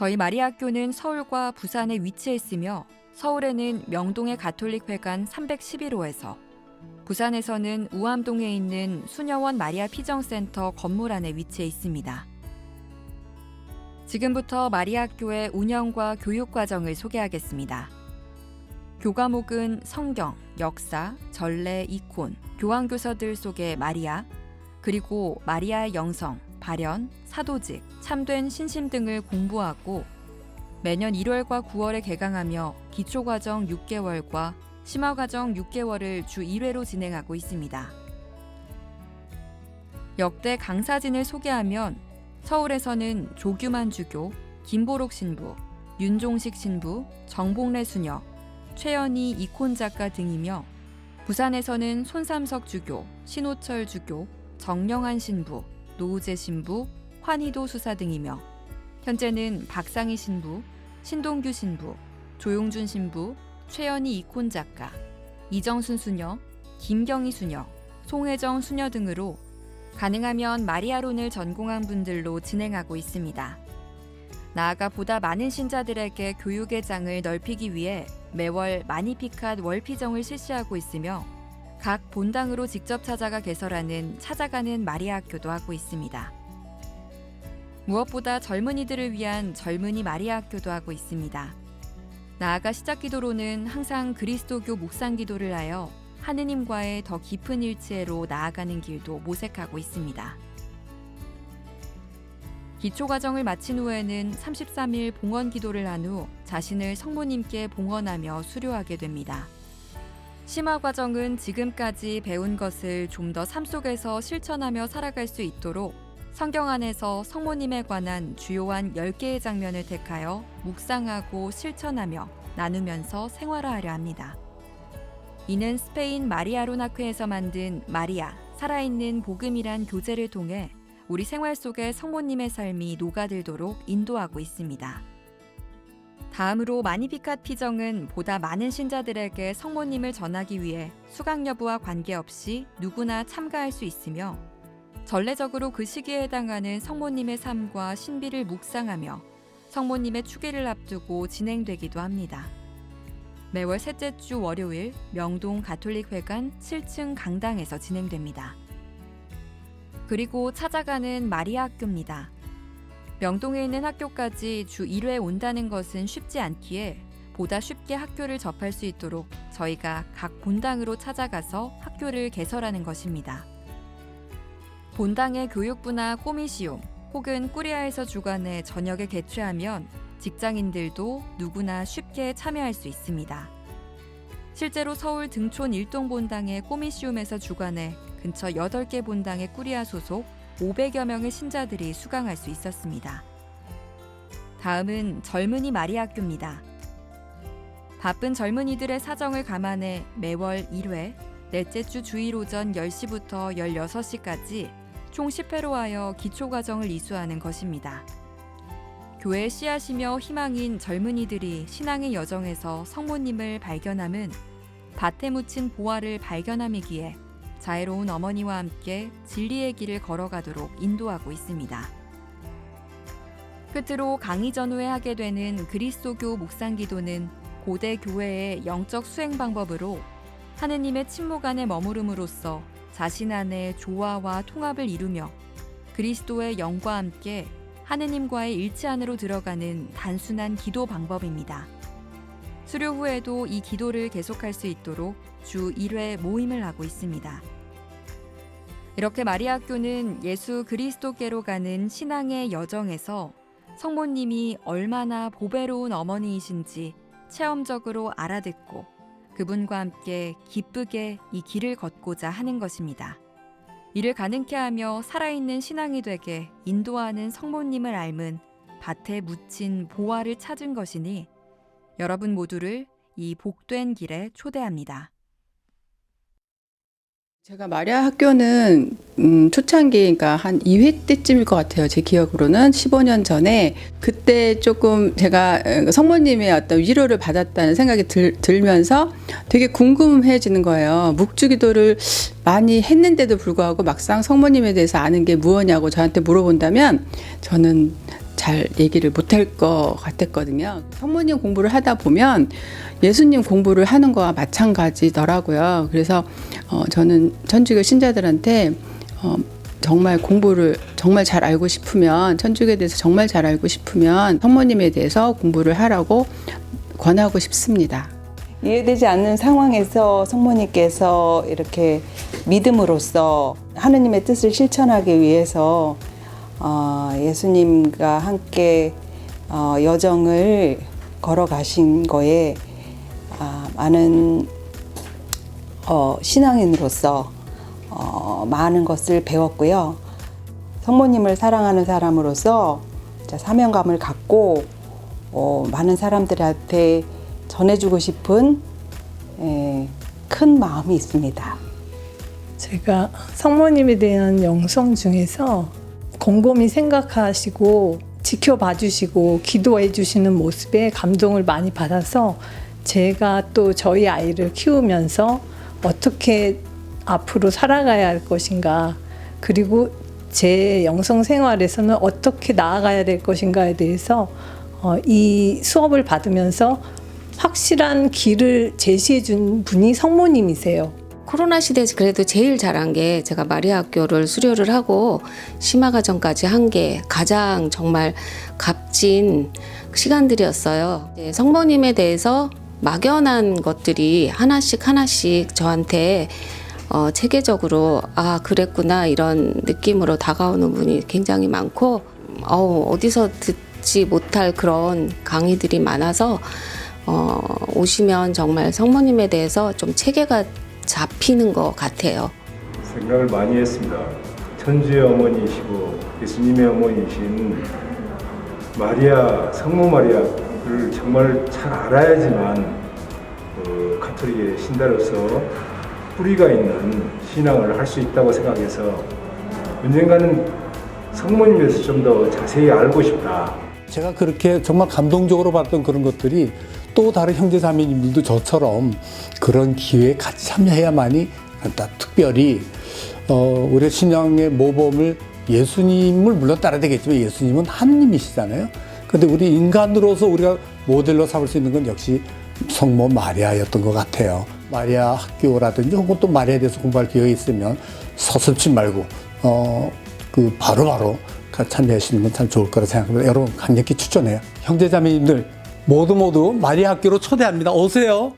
저희 마리아 학교는 서울과 부산에 위치해 있으며 서울에는 명동의 가톨릭 회관 311호에서 부산에서는 우암동에 있는 수녀원 마리아 피정센터 건물 안에 위치해 있습니다. 지금부터 마리아 학교의 운영과 교육 과정을 소개하겠습니다. 교과목은 성경, 역사, 전래, 이콘, 교황교서들 속의 마리아, 그리고 마리아의 영성, 발현, 사도직, 참된 신심 등을 공부하고 매년 1월과 9월에 개강하며 기초과정 6개월과 심화과정 6개월을 주 1회로 진행하고 있습니다. 역대 강사진을 소개하면 서울에서는 조규만 주교, 김보록 신부, 윤종식 신부, 정봉래 수녀, 최연희 이콘 작가 등이며 부산에서는 손삼석 주교, 신호철 주교, 정영한 신부, 노우재 신부, 환희도 수사 등이며 현재는 박상희 신부, 신동규 신부, 조용준 신부, 최연희 이콘 작가, 이정순 수녀, 김경희 수녀, 송혜정 수녀 등으로 가능하면 마리아론을 전공한 분들로 진행하고 있습니다. 나아가 보다 많은 신자들에게 교육의 장을 넓히기 위해 매월 마니피칸 월피정을 실시하고 있으며 각 본당으로 직접 찾아가 개설하는 찾아가는 마리아 학교도 하고 있습니다. 무엇보다 젊은이들을 위한 젊은이 마리아 학교도 하고 있습니다. 나아가 시작 기도로는 항상 그리스도교 묵상 기도를 하여 하느님과의 더 깊은 일치로 나아가는 길도 모색하고 있습니다. 기초 과정을 마친 후에는 33일 봉헌 기도를 한 후 자신을 성모님께 봉헌하며 수료하게 됩니다. 심화 과정은 지금까지 배운 것을 좀 더 삶 속에서 실천하며 살아갈 수 있도록 성경 안에서 성모님에 관한 주요한 10개의 장면을 택하여 묵상하고 실천하며 나누면서 생활화하려 합니다. 이는 스페인 마리아론 학회에서 만든 마리아, 살아있는 복음이란 교재를 통해 우리 생활 속에 성모님의 삶이 녹아들도록 인도하고 있습니다. 다음으로 마니피캇 피정은 보다 많은 신자들에게 성모님을 전하기 위해 수강 여부와 관계없이 누구나 참가할 수 있으며 전례적으로 그 시기에 해당하는 성모님의 삶과 신비를 묵상하며 성모님의 추기를 앞두고 진행되기도 합니다. 매월 셋째 주 월요일 명동 가톨릭 회관 7층 강당에서 진행됩니다. 그리고 찾아가는 마리아 학교입니다. 명동에 있는 학교까지 주 1회 온다는 것은 쉽지 않기에 보다 쉽게 학교를 접할 수 있도록 저희가 각 본당으로 찾아가서 학교를 개설하는 것입니다. 본당의 교육부나 꼬미시움 혹은 꾸리아에서 주관해 저녁에 개최하면 직장인들도 누구나 쉽게 참여할 수 있습니다. 실제로 서울 등촌 일동 본당의 꼬미시움에서 주관해 근처 8개 본당의 꾸리아 소속 500여 명의 신자들이 수강할 수 있었습니다. 다음은 젊은이 마리아 학교입니다. 바쁜 젊은이들의 사정을 감안해 매월 1회, 넷째 주 주일 오전 10시부터 16시까지 총 10회로 하여 기초과정을 이수하는 것입니다. 교회 씨앗이며 희망인 젊은이들이 신앙의 여정에서 성모님을 발견함은 밭에 묻힌 보화를 발견함이기에 자애로운 어머니와 함께 진리의 길을 걸어가도록 인도하고 있습니다. 끝으로 강의 전후에 하게 되는 그리스도교 묵상 기도는 고대 교회의 영적 수행 방법으로 하느님의 침묵 안에 머무름으로써 자신 안에 조화와 통합을 이루며 그리스도의 영과 함께 하느님과의 일치 안으로 들어가는 단순한 기도 방법입니다. 수료 후에도 이 기도를 계속할 수 있도록 주 1회 모임을 하고 있습니다. 이렇게 마리아 학교는 예수 그리스도께로 가는 신앙의 여정에서 성모님이 얼마나 보배로운 어머니이신지 체험적으로 알아듣고 그분과 함께 기쁘게 이 길을 걷고자 하는 것입니다. 이를 가능케 하며 살아있는 신앙이 되게 인도하는 성모님을 닮은 밭에 묻힌 보화를 찾은 것이니 여러분 모두를 이 복된 길에 초대합니다. 제가 마리아 학교는 음, 초창기 그러니까 한 2회 때쯤일 것 같아요. 제 기억으로는 15년 전에 그때 조금 제가 어, 성모님의 어떤 위로를 받았다는 생각이 들, 들면서 되게 궁금해지는 거예요. 묵주기도를 많이 했는데도 불구하고 막상 성모님에 대해서 아는 게 무엇냐고 저한테 물어본다면 저는 잘 얘기를 못할 것 같았거든요. 성모님 공부를 하다 보면 예수님 공부를 하는 거와 마찬가지더라고요. 그래서 어, 저는 천주교 신자들한테 어, 정말 공부를 정말 잘 알고 싶으면 천주교에 대해서 정말 잘 알고 싶으면 성모님에 대해서 공부를 하라고 권하고 싶습니다. 이해되지 않는 상황에서 성모님께서 이렇게 믿음으로써 하느님의 뜻을 실천하기 위해서 어, 예수님과 함께 어, 여정을 걸어가신 거에 아, 많은 어, 신앙인으로서 어, 많은 것을 배웠고요. 성모님을 사랑하는 사람으로서 사명감을 갖고 어, 많은 사람들한테 전해주고 싶은 에, 큰 마음이 있습니다. 제가 성모님에 대한 영성 중에서 곰곰이 생각하시고 지켜봐 주시고 기도해 주시는 모습에 감동을 많이 받아서 제가 또 저희 아이를 키우면서 어떻게 앞으로 살아가야 할 것인가 그리고 제 영성 생활에서는 어떻게 나아가야 될 것인가에 대해서 어, 이 수업을 받으면서 확실한 길을 제시해 준 분이 성모님이세요. 코로나 시대에서 그래도 제일 잘한 게 제가 마리아 학교를 수료를 하고 심화 과정까지 한 게 가장 정말 값진 시간들이었어요. 성모님에 대해서 막연한 것들이 하나씩 하나씩 저한테 어, 체계적으로 아 그랬구나 이런 느낌으로 다가오는 분이 굉장히 많고 어, 어디서 듣지 못할 그런 강의들이 많아서 어, 오시면 정말 성모님에 대해서 좀 체계가 잡히는 것 같아요. 생각을 많이 했습니다. 천주의 어머니이시고 예수님의 어머니이신 마리아 성모 마리아를 정말 잘 알아야지만 어, 가톨릭의 신자로서 뿌리가 있는 신앙을 할 수 있다고 생각해서 언젠가는 성모님에서 좀 더 자세히 알고 싶다. 제가 그렇게 정말 감동적으로 봤던 그런 것들이 또 다른 형제자매님들도 저처럼 그런 기회에 같이 참여해야만이 다 특별히 어, 우리 신앙의 모범을 예수님을 물론 따라야 되겠지만 예수님은 하느님이시잖아요. 근데 우리 인간으로서 우리가 모델로 삼을 수 있는 건 역시 성모 마리아였던 것 같아요. 마리아 학교라든지 혹은 또 마리아에 대해서 공부할 기회가 있으면 서슴지 말고 어, 그 바로바로 참여하시는 건 참 좋을 거라 생각합니다. 여러분 강력히 추천해요. 형제자매님들 모두 모두 마리아 학교로 초대합니다. 오세요.